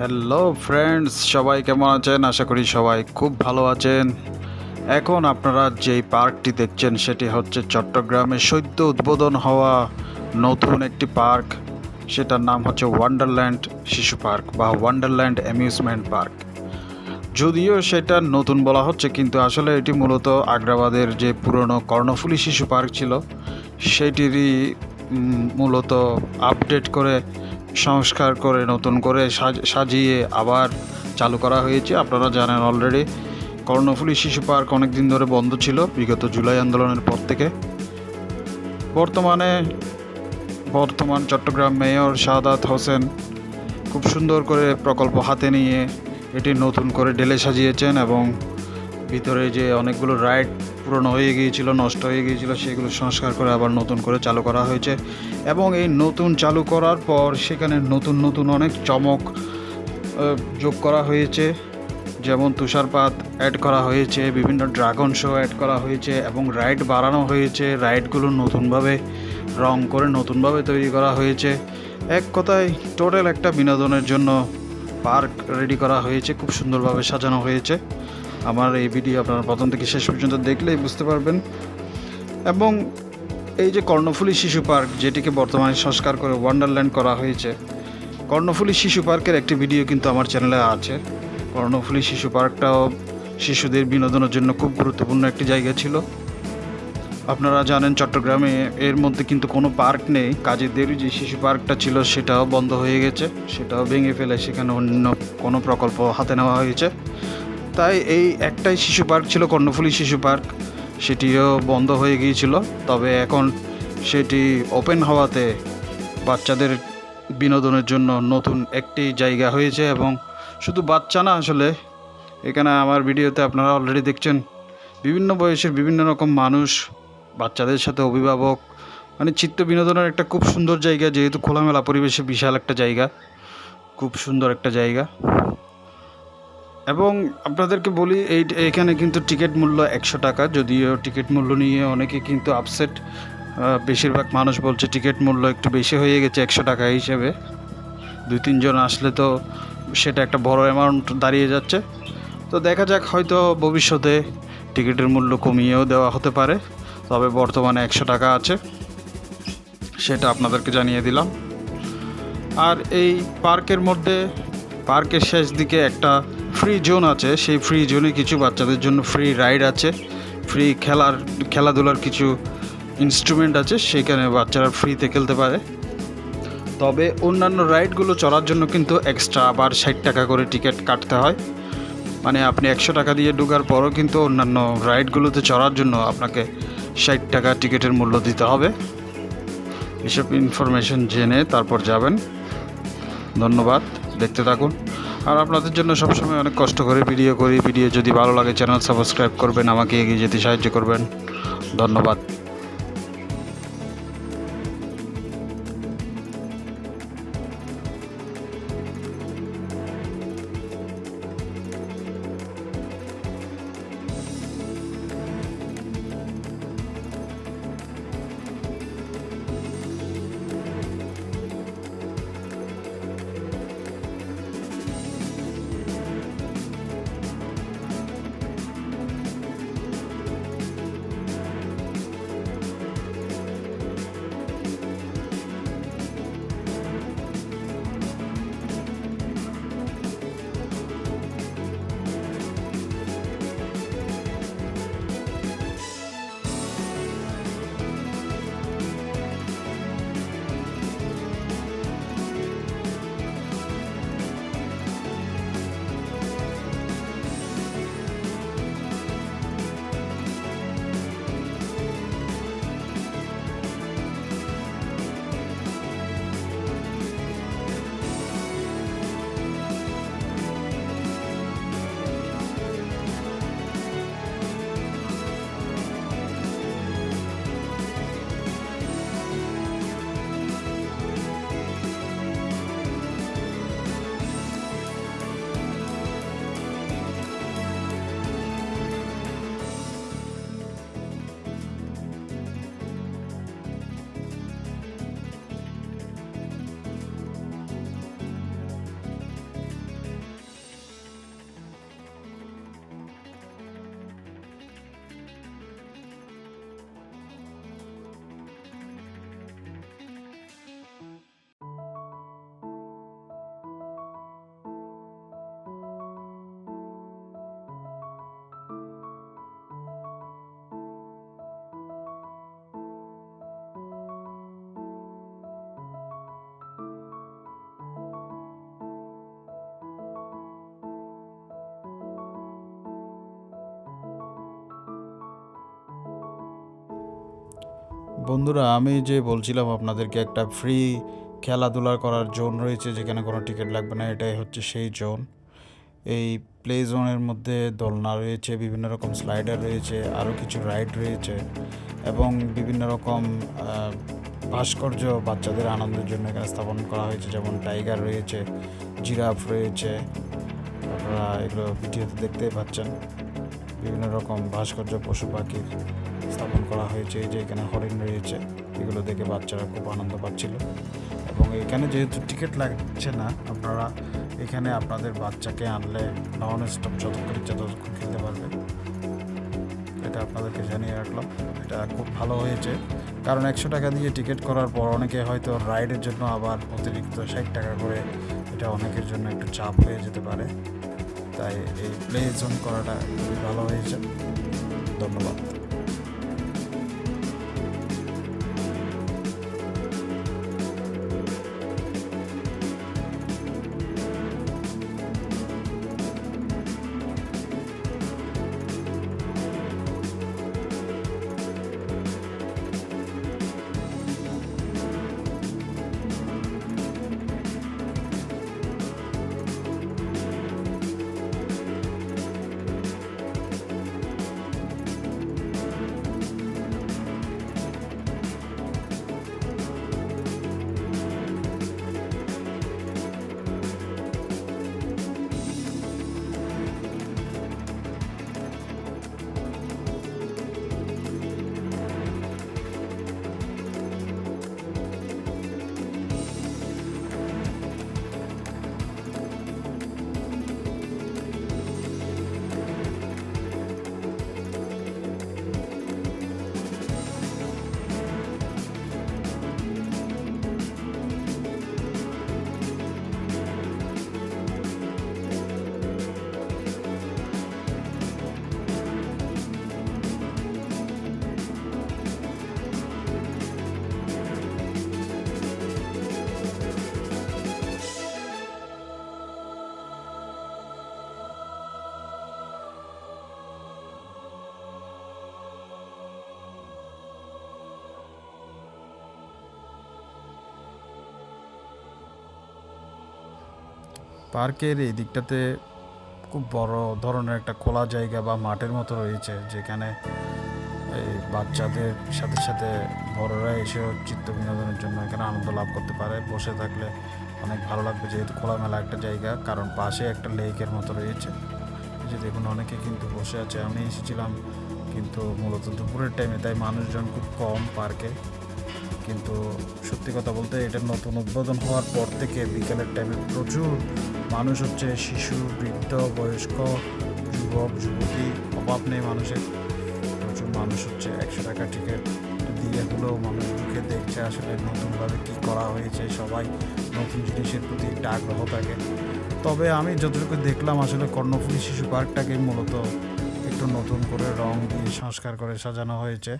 Hello friends সবাই কেমন আছেন? আশা করি সবাই খুব ভালো আছেন। এখন আপনারা যেই পার্কটি দেখছেন, সেটি হচ্ছে চট্টগ্রামে সদ্য উদ্বোধন হওয়া নতুন একটি পার্ক। সেটার নাম হচ্ছে ওয়ান্ডারল্যান্ড শিশু পার্ক বা ওয়ান্ডারল্যান্ড অ্যামিউজমেন্ট পার্ক যদিও সেটা নতুন বলা হচ্ছে, কিন্তু আসলে এটি মূলত আগ্রাবাদের যে পুরনো কর্ণফুলী শিশু পার্ক ছিল, সেটিরই মূলত আপডেট করে সংস্কার করে, নতুন করে সাজ- সাজিয়ে আবার চালু করা হয়েছে। আপনারা জানেন অলরেডি কর্ণফুলী শিশু পার্ক অনেক দিন ধরে বন্ধ ছিল বিগত জুলাই আন্দোলনের পর থেকে। বর্তমানে বর্তমান চট্টগ্রাম মেয়র শাহাদাত হোসেন খুব সুন্দর করে প্রকল্প হাতে নিয়ে এটি নতুন করে ঢেলে সাজিয়েছেন এবং ভিতরে যে অনেকগুলো রাইড পুরনো হয়ে গিয়েছিল, নষ্ট হয়ে গিয়েছিল, সেগুলো সংস্কার করে আবার নতুন করে চালু করা হয়েছে। এবং এই নতুন চালু করার পর সেখানে নতুন নতুন অনেক চমক যোগ করা হয়েছে। যেমন তুষারপাত অ্যাড করা হয়েছে, বিভিন্ন ড্রাগন শো অ্যাড করা হয়েছে এবং রাইড বাড়ানো হয়েছে। রাইডগুলো নতুনভাবে, রং করে নতুনভাবে তৈরি করা হয়েছে। এক কথায় টোটাল একটা বিনোদনের জন্য পার্ক রেডি করা হয়েছে, খুব সুন্দরভাবে সাজানো হয়েছে। আমার এই ভিডিও আপনারা প্রথম থেকে শেষ পর্যন্ত দেখলেই বুঝতে পারবেন। এবং এই যে কর্ণফুলী শিশু পার্ক, যেটিকে বর্তমানে সংস্কার করে ওয়ান্ডারল্যান্ড করা হয়েছে, কর্ণফুলী শিশু পার্কের একটি ভিডিও কিন্তু আমার চ্যানেলে আছে। কর্ণফুলী শিশু পার্কটাও শিশুদের বিনোদনের জন্য খুব গুরুত্বপূর্ণ একটি জায়গা ছিল। আপনারা জানেন, চট্টগ্রামে এর মধ্যে কিন্তু কোনো পার্ক নেই। কাজীদের যে শিশু পার্কটা ছিল, সেটাও বন্ধ হয়ে গেছে, সেটাও ভেঙে ফেলে সেখানে অন্য কোনো প্রকল্প হাতে নেওয়া হয়েছে। তাই এই একটাই শিশু পার্ক ছিল, কর্ণফুলী শিশু পার্ক। সেটিও বন্ধ হয়ে গিয়েছিল। তবে এখন সেটি ওপেন হওয়াতে বাচ্চাদের বিনোদনের জন্য নতুন একটি জায়গা হয়েছে এবং শুধু বাচ্চা না, আসলে এখানে আমার ভিডিওতে আপনারা অলরেডি দেখছেন বিভিন্ন বয়সের বিভিন্ন রকম মানুষ, বাচ্চাদের সাথে অভিভাবক। মানে চিত্ত বিনোদনের একটা খুব সুন্দর জায়গা, যেহেতু খোলামেলা পরিবেশে বিশাল একটা জায়গা, খুব সুন্দর একটা জায়গা। এবং আপনাদেরকে বলি, এই, এখানে কিন্তু টিকিট মূল্য একশো টাকা। যদিও টিকিট মূল্য নিয়ে অনেকে কিন্তু আপসেট বেশিরভাগ মানুষ বলছে টিকিট মূল্য একটু বেশি হয়ে গেছে একশো টাকা হিসেবে। দুই তিনজন আসলে তো সেটা একটা বড় অ্যামাউন্ট দাঁড়িয়ে যাচ্ছে। তো দেখা যাক, হয়তো ভবিষ্যতে টিকিটের মূল্য কমিয়েও দেওয়া হতে পারে। তবে বর্তমানে একশো টাকা আছে, সেটা আপনাদেরকে জানিয়ে দিলাম। আর এই পার্কের মধ্যে, পার্কের শেষ দিকে একটা ফ্রি জোন আছে, সেই ফ্রি জোনে কিছু বাচ্চাদের জন্য ফ্রি রাইড আছে ফ্রি খেলার, খেলাধুলার কিছু ইনস্ট্রুমেন্ট আছে, সেখানে বাচ্চারা ফ্রিতে খেলতে পারে। তবে অন্যান্য রাইডগুলো চলার জন্য কিন্তু এক্সট্রা আবার ষাট টাকা করে টিকিট কাটতে হয়। মানে আপনি একশো টাকা দিয়ে ঢোকার পরও কিন্তু অন্যান্য রাইডগুলোতে চড়ার জন্য আপনাকে ষাট টাকা টিকিটের মূল্য দিতে হবে। এসব ইনফরমেশন জেনে তারপর যাবেন। ধন্যবাদ। দেখতে থাকুন। আর আপনাদের জন্য সবসময় অনেক কষ্ট করে ভিডিও করি। ভিডিও যদি ভালো লাগে, চ্যানেল সাবস্ক্রাইব করবেন, আমাকে এগিয়ে যেতে সাহায্য করবেন। ধন্যবাদ। বন্ধুরা, আমি যে বলছিলাম আপনাদেরকে একটা ফ্রি খেলাধুলা করার জোন রয়েছে, যেখানে কোনো টিকিট লাগবে না, এটাই হচ্ছে সেই জোন। এই প্লে জোনের মধ্যে দোলনা রয়েছে, বিভিন্ন রকম স্লাইডার রয়েছে, আরও কিছু রাইড রয়েছে এবং বিভিন্ন রকম ভাস্কর্য বাচ্চাদের আনন্দের জন্য এখানে স্থাপন করা হয়েছে, যেমন টাইগার রয়েছে জিরাফ রয়েছে। আপনারা এগুলো ভিডিওতে দেখতেই পাচ্ছেন। বিভিন্ন রকম ভাস্কর্য পশু পাখির স্থাপন করা হয়েছে যে এখানে হরিণ রয়েছে, এগুলো দেখে বাচ্চারা খুব আনন্দ পাচ্ছিল। এবং এখানে যেহেতু টিকিট লাগছে না, আপনারা এখানে আপনাদের বাচ্চাকে আনলে নন স্টপ যতক্ষণ ইচ্ছা ততক্ষণ খেলতে পারবে। এটা আপনাদেরকে জানিয়ে রাখলাম। এটা খুব ভালো হয়েছে। কারণ একশো টাকা দিয়ে টিকিট করার পর অনেকে হয়তো রাইডের জন্য আবার অতিরিক্ত ষাট টাকা করে এটা অনেকের জন্য একটু চাপ হয়ে যেতে পারে। তাই এই প্লে জোন করাটা খুবই ভালো হয়েছে। ধন্যবাদ। পার্কের এই দিকটাতে খুব বড় ধরনের একটা খোলা জায়গা বা মাঠের মতো রয়েছে, যেখানে এই বাচ্চাদের সাথে সাথে বড়রা এসেও চিত্ত বিনোদনের জন্য এখানে আনন্দ লাভ করতে পারে। বসে থাকলে অনেক ভালো লাগবে, যেহেতু খোলামেলা একটা জায়গা, কারণ পাশে একটা লেকের মতো রয়েছে। যে দেখুন, অনেকে কিন্তু বসে আছে। আমি এসেছিলাম কিন্তু মূলত দুপুরের টাইমে তাই মানুষজন খুব কম পার্কে। কিন্তু সত্যি কথা বলতে এটা নতুন উদ্বোধন হওয়ার পর থেকে বিকেলের টাইমে প্রচুর মানুষ হচ্ছে শিশু, বৃদ্ধ, বয়স্ক, যুবক, যুবতী, অভাব নেই মানুষের। প্রচুর মানুষ হচ্ছে একশো টাকা টিকিট দিয়ে হলেও মানুষ ঢুকে দেখছে আসলে নতুনভাবে কী করা হয়েছে, সবাই নতুন জিনিসের প্রতি একটা আগ্রহ থাকে। তবে আমি যতটুকু দেখলাম আসলে কর্ণফুলী শিশু পার্কটাকে মূলত একটু নতুন করে রং দিয়ে, সংস্কার করে সাজানো হয়েছে।